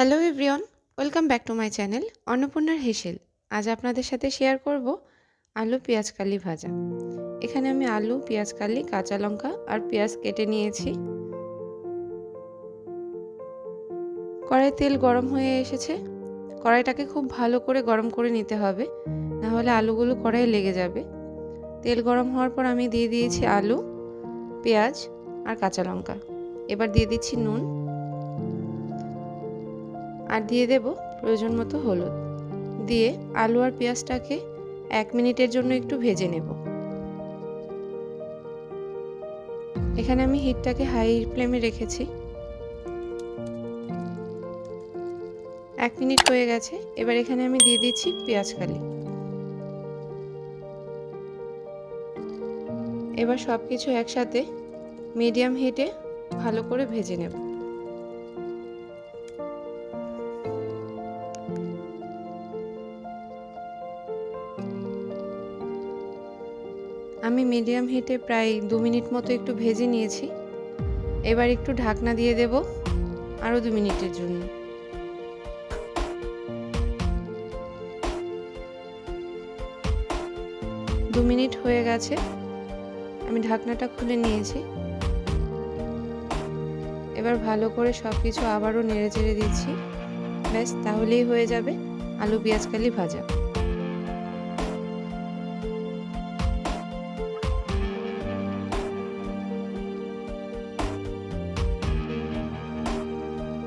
Hello everyone, welcome back to my channel অন্নপূর্ণার হেসেল। আজ আপনাদের সাথে শেয়ার করব আলু পেঁয়াজ কালি ভাজা। এখানে আমি আলু, পেঁয়াজ কালি, কাঁচা লঙ্কা আর পেঁয়াজ কেটে নিয়েছি। কড়াই তেল গরম হয়ে এসেছে। কড়াইটাকে খুব ভালো করে গরম করে নিতে হবে, না হলে আলুগুলো কড়াই লেগে যাবে। তেল গরম হওয়ার পর আমি দিয়ে দিয়েছি আলু, পেঁয়াজ আর কাঁচা লঙ্কা। এবার দিয়ে দিচ্ছি নুন। আর দিয়ে দেব প্রয়োজন মতো হলুদ। দিয়ে আলু আর পেঁয়াজটাকে এক মিনিটের জন্য একটু ভেজে নেব। এখানে আমি হিটটাকে হাই ফ্লেমে রেখেছি। এক মিনিট হয়ে গেছে, এবার এখানে আমি দিয়ে দিচ্ছি পেঁয়াজ কালি। এবার সব কিছু একসাথে মিডিয়াম হিটে ভালো করে ভেজে নেব। আমি মিডিয়াম হিটে প্রায় দু মিনিট মতো একটু ভেজে নিয়েছি। এবার একটু ঢাকনা দিয়ে দেব আরও দু মিনিটের জন্য। দু মিনিট হয়ে গেছে। আমি ঢাকনাটা খুলে নিয়েছি। এবার ভালো করে সব কিছু আবারও নেড়ে চেড়ে দিচ্ছি। ব্যাস, তাহলেই হয়ে যাবে আলু পেঁয়াজ কালি ভাজা।